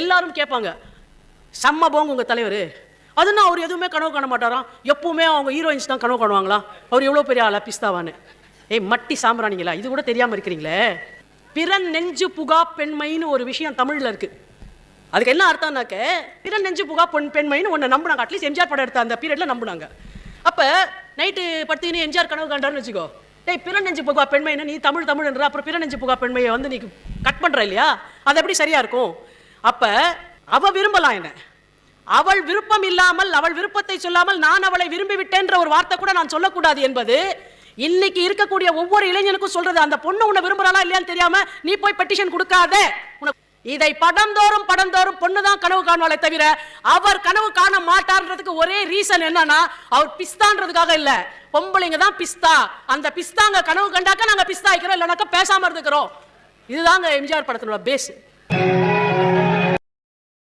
எல்லாரும் கேட்பாங்க செம்ம போங்க உங்கள் தலைவர். அதுனா அவர் எதுவுமே கனவு காண மாட்டாராம் எப்பவுமே அவங்க ஹீரோயின்ஸ் தான் கனவு காணுவாங்களா? அவர் எவ்வளோ பெரிய ஆளா? பிஸ்தாவான்னு. ஏய் மட்டி சாம்பிராணிங்களா? இது கூட தெரியாமல் இருக்கிறீங்களே. பிறன் நெஞ்சு புகா பெண்மைன்னு ஒரு விஷயம் தமிழில் இருக்குது அதுக்கு என்ன அர்த்தம்னாக்க பிறன் நெஞ்சு புகா பெண் பெண்மைன்னு ஒன்று நம்பினாங்க. அட்லீஸ்ட் எம்ஜிஆர் படம் எடுத்த அந்த பீரியடில் நம்பினாங்க. அப்போ நைட்டு படுத்துக்கின்னு எம்ஜிஆர் கனவு காண்டாருன்னு வச்சுக்கோ. டேய் பிறன் நெஞ்சு புகா பெண்மைன்னு நீ தமிழ் தமிழ்ன்ற அப்புறம் பிறன் நெஞ்சு புகா பெண்மையை வந்து நீ கட் பண்ணுற இல்லையா? அது எப்படி சரியாக இருக்கும்? அப்ப அவ விரும்பலாம் என்ன? அவள் விருப்பம் இல்லாமல் அவள் விருப்பத்தை சொல்லாமல் நான் அவளை விரும்பி விட்டேன்ற ஒரு வார்த்தை கூட நான் சொல்லக்கூடாது என்பது இன்னைக்கு இருக்கக்கூடிய ஒவ்வொரு இளைஞனுக்கும் சொல்றது. அந்த பொண்ணு உன்னை விரும்புறாளா இல்லையான்னு தெரியாம நீ போய் பெட்டிஷன் கொடுக்காத. உனக்கு இதை படந்தோறும் படந்தோறும் பொண்ணு தான் கனவு காணுவாளே தவிர அவர் கனவு காண மாட்டார்ன்றதுக்கு ஒரே ரீசன் என்னன்னா அவர் பிஸ்தான்றதுக்காக இல்ல. பொம்பளைங்க தான் பிஸ்தா. அந்த பிஸ்தாங்க கனவு கண்டாக்க நாங்க பிஸ்தா வைக்கிறோம் இல்லைனாக்கா பேசாம இருந்துக்கிறோம். இதுதாங்க எம்ஜிஆர் படத்தினோட பேஸ்